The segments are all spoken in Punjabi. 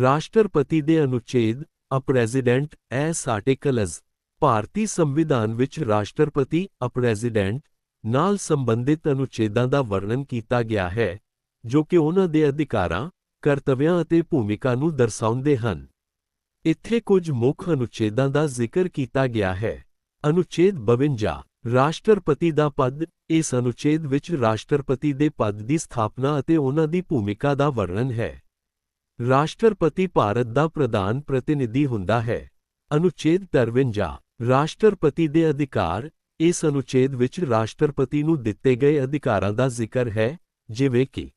ਰਾਸ਼ਟਰਪਤੀ ਦੇ ਅਨੁਛੇਦ ਅ ਪ੍ਰੈਜ਼ੀਡੈਂਟ ਐਸ ਆਰਟੀਕਲਸ ਭਾਰਤੀ ਸੰਵਿਧਾਨ ਵਿੱਚ ਰਾਸ਼ਟਰਪਤੀ ਅ ਪ੍ਰੈਜ਼ੀਡੈਂਟ ਨਾਲ ਸੰਬੰਧਿਤ ਅਨੁਛੇਦਾਂ ਦਾ ਵਰਣਨ ਕੀਤਾ ਗਿਆ ਹੈ, ਜੋ ਕਿ ਉਹਨਾਂ ਦੇ ਅਧਿਕਾਰਾਂ, ਕਰਤੱਵਿਆਂ ਅਤੇ ਭੂਮਿਕਾ ਨੂੰ ਦਰਸਾਉਂਦੇ ਹਨ। ਇੱਥੇ ਕੁਝ ਮੁੱਖ ਅਨੁਛੇਦਾਂ ਦਾ ਜ਼ਿਕਰ ਕੀਤਾ ਗਿਆ ਹੈ। ਅਨੁਛੇਦ 52 ਰਾਸ਼ਟਰਪਤੀ ਦਾ ਪਦ, ਇਸ ਅਨੁਛੇਦ ਵਿੱਚ ਰਾਸ਼ਟਰਪਤੀ ਦੇ ਪਦ ਦੀ ਸਥਾਪਨਾ ਅਤੇ ਉਹਨਾਂ ਦੀ ਭੂਮਿਕਾ ਦਾ ਵਰਣਨ ਹੈ। ਰਾਸ਼ਟਰਪਤੀ ਭਾਰਤ ਦਾ ਪ੍ਰਧਾਨ ਪ੍ਰਤੀਨਿਧੀ ਹੁੰਦਾ ਹੈ। ਅਨੁਛੇਦ 53 ਰਾਸ਼ਟਰਪਤੀ ਦੇ ਅਧਿਕਾਰ। ਇਸ ਅਨੁਛੇਦ ਵਿੱਚ ਰਾਸ਼ਟਰਪਤੀ ਨੂੰ ਦਿੱਤੇ ਗਏ ਅਧਿਕਾਰਾਂ ਦਾ ਜ਼ਿਕਰ ਹੈ, ਜਿਵੇਂ ਕਿ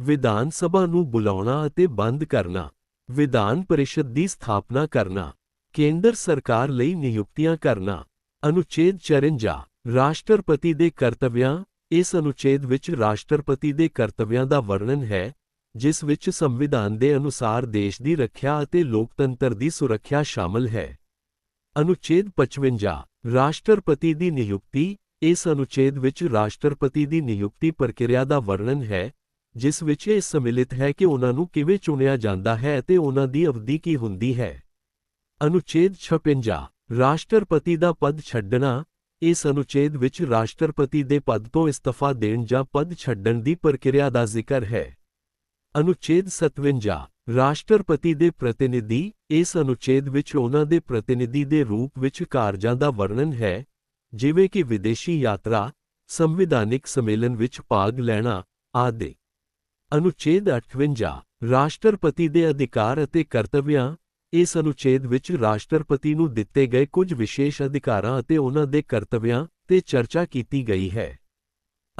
ਵਿਧਾਨ ਸਭਾ ਨੂੰ ਬੁਲਾਉਣਾ ਅਤੇ ਬੰਦ ਕਰਨਾ, ਵਿਧਾਨ ਪਰਿਸ਼ਦ ਦੀ ਸਥਾਪਨਾ ਕਰਨਾ, ਕੇਂਦਰ ਸਰਕਾਰ ਲਈ ਨਿਯੁਕਤੀਆਂ ਕਰਨਾ। ਅਨੁਛੇਦ 54 ਰਾਸ਼ਟਰਪਤੀ ਦੇ ਕਰਤੱਵਿਆਂ। ਇਸ ਅਨੁਛੇਦ ਵਿੱਚ ਰਾਸ਼ਟਰਪਤੀ ਦੇ ਕਰਤੱਵਿਆਂ ਦਾ ਵਰਣਨ ਹੈ ਜਿਸ ਵਿੱਚ ਸੰਵਿਧਾਨ ਦੇ ਅਨੁਸਾਰ ਦੇਸ਼ ਦੀ ਰੱਖਿਆ ਅਤੇ ਲੋਕਤੰਤਰ ਦੀ ਸੁਰੱਖਿਆ ਸ਼ਾਮਲ ਹੈ। ਅਨੁਛੇਦ 55 ਰਾਸ਼ਟਰਪਤੀ ਦੀ ਨਿਯੁਕਤੀ। ਇਸ ਅਨੁਛੇਦ ਵਿੱਚ ਰਾਸ਼ਟਰਪਤੀ ਦੀ ਨਿਯੁਕਤੀ ਪ੍ਰਕਿਰਿਆ ਦਾ ਵਰਣਨ ਹੈ, ਜਿਸ ਵਿੱਚ ਇਹ ਸਮਿਲਿਤ ਹੈ ਕਿ ਉਹਨਾਂ ਨੂੰ ਕਿਵੇਂ ਚੁਣਿਆ ਜਾਂਦਾ ਹੈ ਅਤੇ ਉਹਨਾਂ ਦੀ ਅਵਧੀ ਕੀ ਹੁੰਦੀ ਹੈ। ਅਨੁਛੇਦ 56 ਰਾਸ਼ਟਰਪਤੀ ਦਾ ਪਦ ਛੱਡਣਾ। ਇਸ ਅਨੁਛੇਦ ਵਿੱਚ ਰਾਸ਼ਟਰਪਤੀ ਦੇ ਪਦ ਤੋਂ ਇਸਤਫਾ ਦੇਣ ਜਾਂ ਪਦ ਛੱਡਣ ਦੀ ਪ੍ਰਕਿਰਿਆ ਦਾ ਜ਼ਿਕਰ ਹੈ। ਅਨੁਛੇਦ 57 ਰਾਸ਼ਟਰਪਤੀ ਦੇ ਪ੍ਰਤੀਨਿਧੀ, ਇਸ ਅਨੁਛੇਦ ਵਿੱਚ ਉਹਨਾਂ ਦੇ ਪ੍ਰਤੀਨਿਧੀ ਦੇ ਰੂਪ ਵਿੱਚ ਕਾਰਜਾਂ ਦਾ ਵਰਣਨ ਹੈ, ਜਿਵੇਂ ਕਿ ਵਿਦੇਸ਼ੀ ਯਾਤਰਾ, ਸੰਵਿਧਾਨਿਕ ਸੰਮੇਲਨ ਵਿੱਚ ਭਾਗ ਲੈਣਾ, ਆਦਿ। ਅਨੁਛੇਦ 58 ਰਾਸ਼ਟਰਪਤੀ ਦੇ ਅਧਿਕਾਰ ਅਤੇ ਕਰਤੱਵਿਆਂ। ਇਸ ਅਨੁਛੇਦ ਵਿੱਚ ਰਾਸ਼ਟਰਪਤੀ ਨੂੰ ਦਿੱਤੇ ਗਏ ਕੁਝ ਵਿਸ਼ੇਸ਼ ਅਧਿਕਾਰਾਂ ਅਤੇ ਉਹਨਾਂ ਦੇ ਕਰਤੱਵਿਆਂ ਤੇ ਚਰਚਾ ਕੀਤੀ ਗਈ ਹੈ।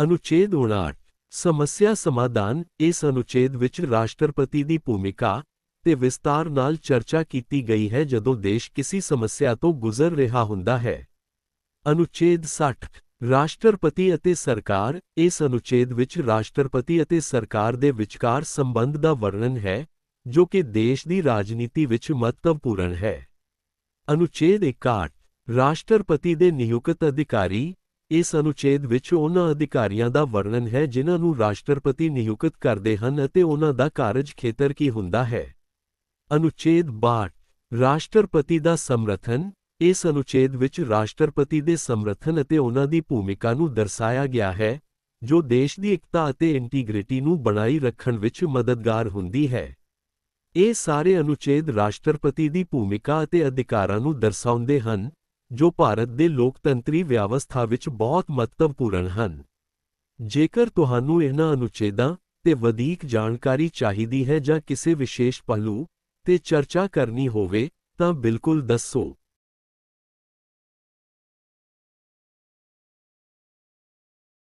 ਅਨੁਛੇਦ 59 ਸਮੱਸਿਆ ਸਮਾਧਾਨ ਇਸ ਅਨੁਛੇਦ ਵਿੱਚ ਰਾਸ਼ਟਰਪਤੀ ਦੀ ਭੂਮਿਕਾ ਤੇ ਵਿਸਤਾਰ ਨਾਲ ਚਰਚਾ ਕੀਤੀ ਗਈ ਹੈ ਜਦੋਂ ਦੇਸ਼ ਕਿਸੇ ਸਮੱਸਿਆ ਤੋਂ ਗੁਜ਼ਰ ਰਿਹਾ ਹੁੰਦਾ ਹੈ। ਅਨੁਛੇਦ 60 ਰਾਸ਼ਟਰਪਤੀ ਅਤੇ ਸਰਕਾਰ, ਇਸ ਅਨੁਛੇਦ ਵਿੱਚ ਰਾਸ਼ਟਰਪਤੀ ਅਤੇ ਸਰਕਾਰ ਦੇ ਵਿਚਕਾਰ ਸੰਬੰਧ ਦਾ ਵਰਣਨ ਹੈ, ਜੋ ਕਿ ਦੇਸ਼ ਦੀ ਰਾਜਨੀਤੀ ਵਿੱਚ ਮਹੱਤਵਪੂਰਨ ਹੈ। ਅਨੁਛੇਦ 61 ਰਾਸ਼ਟਰਪਤੀ ਦੇ ਨਿਯੁਕਤ ਅਧਿਕਾਰੀ ਇਸ ਅਨੁਛੇਦ ਵਿੱਚ ਉਹਨਾਂ ਅਧਿਕਾਰੀਆਂ ਦਾ ਵਰਣਨ ਹੈ ਜਿਨ੍ਹਾਂ ਨੂੰ ਰਾਸ਼ਟਰਪਤੀ ਨਿਯੁਕਤ ਕਰਦੇ ਹਨ ਅਤੇ ਉਹਨਾਂ ਦਾ ਕਾਰਜ ਖੇਤਰ ਕੀ ਹੁੰਦਾ ਹੈ। ਅਨੁਛੇਦ 62 ਰਾਸ਼ਟਰਪਤੀ ਦਾ ਸਮਰਥਨ। ਇਸ ਅਨੁਛੇਦ ਵਿੱਚ ਰਾਸ਼ਟਰਪਤੀ ਦੇ ਸਮਰਥਨ ਅਤੇ ਉਹਨਾਂ ਦੀ ਭੂਮਿਕਾ ਨੂੰ ਦਰਸਾਇਆ ਗਿਆ ਹੈ, ਜੋ ਦੇਸ਼ ਦੀ ਇਕਤਾ ਅਤੇ ਇੰਟੀਗ੍ਰਿਟੀ ਨੂੰ ਬਣਾਈ ਰੱਖਣ ਵਿੱਚ ਮਦਦਗਾਰ ਹੁੰਦੀ ਹੈ। ਇਹ ਸਾਰੇ ਅਨੁਛੇਦ ਰਾਸ਼ਟਰਪਤੀ ਦੀ ਭੂਮਿਕਾ ਅਤੇ ਅਧਿਕਾਰਾਂ ਨੂੰ ਦਰਸਾਉਂਦੇ ਹਨ ਜੋ ਭਾਰਤ ਦੇ ਲੋਕਤੰਤਰੀ ਵਿਵਸਥਾ ਵਿੱਚ ਬਹੁਤ ਮਹੱਤਵਪੂਰਨ ਹਨ। ਜੇਕਰ ਤੁਹਾਨੂੰ ਇਹਨਾਂ ਅਨੁਛੇਦਾਂ ਤੇ ਵਧੇਕ ਜਾਣਕਾਰੀ ਚਾਹੀਦੀ ਹੈ ਜਾਂ ਕਿਸੇ ਵਿਸ਼ੇਸ਼ ਪਹਿਲੂ ਤੇ ਚਰਚਾ ਕਰਨੀ ਹੋਵੇ, ਤਾਂ ਬਿਲਕੁਲ ਦੱਸੋ।